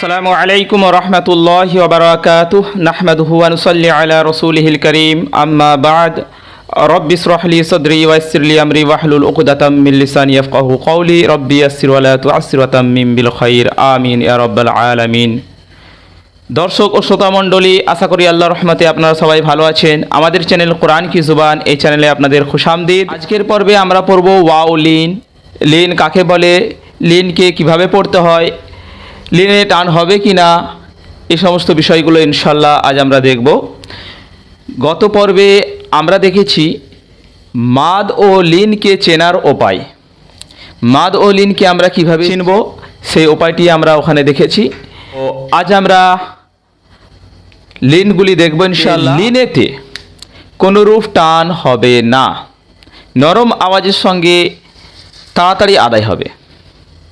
আসসালামু আলাইকুম রহমতুল্লাহ ওবরাকাতুহ নাহমাদুহু ওয়া নুসাল্লি আলা রাসূলিহিল কারীম। আম্মা বাদ। রব্বি ইসরাহ লি সাদরি ওয়া ইয়াসসির লি আমরি ওয়াহলুল উকদাতাম মিন লিসানি ইয়াফকাহু কওলি রব্বি ইয়াসসির ওয়া লা তু'আসসির ওয়া তাম্মিম বিল খাইর। আমিন ইয়া রাব্বাল আলামিন। দর্শক ও শ্রোতা মণ্ডলী, আশা করি আল্লাহ রহমতে আপনারা সবাই ভালো আছেন। আমাদের চ্যানেল কোরআন কি জুবান, এই চ্যানেলে আপনাদের খুশামদিদ। আজকের পর্বে আমরা পড়ব ওয়াও, লিন। লিন কাকে বলে? লিনকে কীভাবে পড়তে হয়? লিনে টান হবে কি না এ সমস্ত বিষয়গুলো ইনশাল্লাহ আজ আমরা দেখব। গত পর্বে আমরা দেখেছি মাদ ও লিনকে চেনার উপায়। মাদ ও লিনকে আমরা কীভাবে চিনব সেই উপায়টি আমরা ওখানে দেখেছি। ও আজ আমরা লিনগুলি দেখব ইনশাল্লাহ। লিনেতে কোনোরূপ টান হবে না। নরম আওয়াজের সঙ্গে তাড়াতাড়ি আদায় হবে।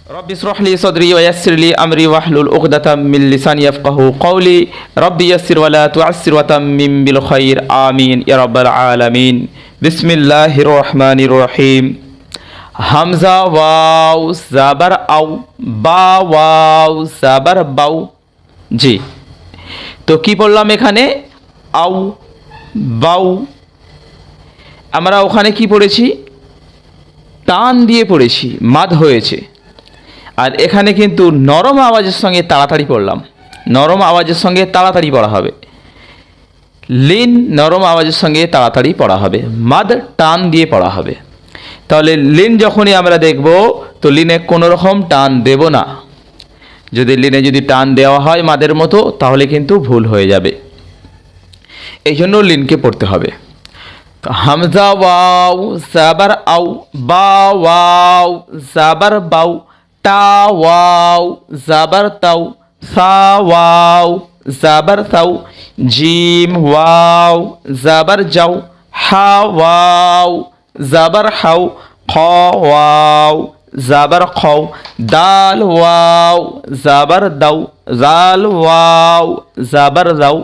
রব্বি ইসরাহলি সদরি ওয়া ইয়াসসিরলি আমরি ওয়াহলুল উকদাতাম মিন লিসানি ইয়াফকাহু কওলি। রব্বি ইয়াসসির ওয়া লা তু'আসসির ওয়া তাম্মিম বিল খাইর। আমিন। ইয়া রাব্বাল আলামিন। বিসমিল্লাহির রহমানির রহিম। হামজা, ওয়াও, জাবার, আও, বা, ওয়াও, জাবার বাউ জি। তো কি পড়লাম এখানে? আউ বাউ আমরা ওখানে কি পড়েছি? টান দিয়ে পড়েছি। মাদ হয়েছে। আর এখানে কিন্তু নরম আওয়াজের সঙ্গে তাড়াতাড়ি পড়লাম। নরম আওয়াজের সঙ্গে তাড়াতাড়ি পড়া হবে। লিন নরম আওয়াজের সঙ্গে তাড়াতাড়ি পড়া হবে। মাদ টান দিয়ে পড়া হবে। তাহলে লিন যখনই আমরা দেখব, তো লিনে কোনো রকম টান দেব না। যদি লিনে যদি টান দেওয়া হয় মাদের মতো, তাহলে কিন্তু ভুল হয়ে যাবে। এই জন্য লিনকে পড়তে হবে। হামজা, ওয়াও, জাবার আউ বা, ওয়াও, জাবার বাউ টা ওয়াও জাবার তাও সা ওয়াও জাবার তাও জিম ওয়াও জাবার যাও হা ওয়াও জাবার হাও খ ওয়াও জাবার খাও দাল ওয়াও জাবার দাও জাল ওয়াও জাবার দাও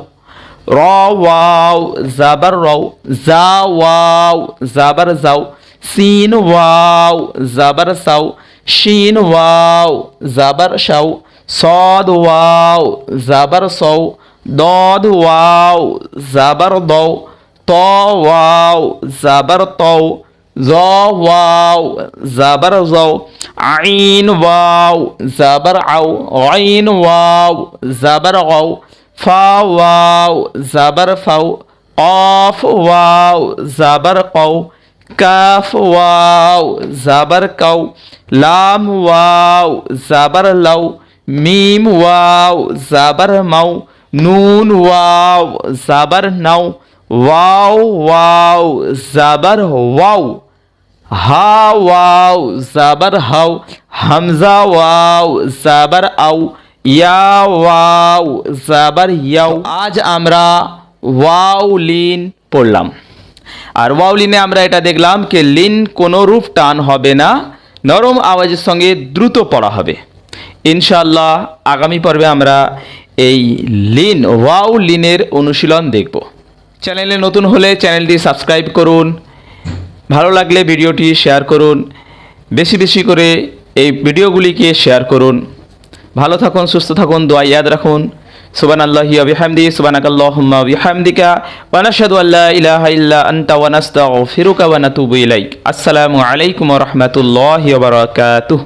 র ওয়াও জাবার রও জা ওয়াও জাবার যাও সিন ওয়াও জাবার সাও শিন ওয়াও জাবার শাও সদ ওয়াও জাবার সৌ দদ ওয়াও জাবার দৌ ত ওয়াও জাবার তৌ জ ওয়াও জাবার জৌ আইন ওয়াও জাবার আও আইন ওয়াও জাবার গৌ ফা ওয়াও জাবার ফাও কফ ওয়াও জাবার কৌ কাফ ওয়াও, জাবার কাউ লাম ওয়াও, জাবার লাউ মিম ওয়াও, জাবার মাউ নুন ওয়াও, জাবার নাও, ওয়াও ওয়াও, জাবার ওয়াও, হা ওয়াও, জাবার হাও, হামজা ওয়াও, জাবার আউ ইয়া ওয়াও, জাবার ইয়াও। আজ আমরা ওয়াও লিন পড়লাম। আর ওয়াও লিনে আমরা এটা দেখলাম যে লিন কোনো রূপ টান হবে না, নরম আওয়াজের সঙ্গে দ্রুত পড়া হবে। ইনশাআল্লাহ আগামী পর্বে আমরা এই লিন, ওয়াও লিনের অনুশীলন দেখব। চ্যানেলে নতুন হলে চ্যানেলটি সাবস্ক্রাইব করুন, ভালো লাগলে ভিডিওটি শেয়ার করুন, বেশি বেশি করে এই ভিডিওগুলিকে শেয়ার করুন। ভালো থাকুন, সুস্থ থাকুন, দোয়া ইয়াদ রাখুন। سبحان الله وبحمده سبحانك اللهم وبحمدك ونشهد أن لا إله إلا أنت ونستغفرك ونتوب إليك السلام عليكم ورحمة الله وبركاته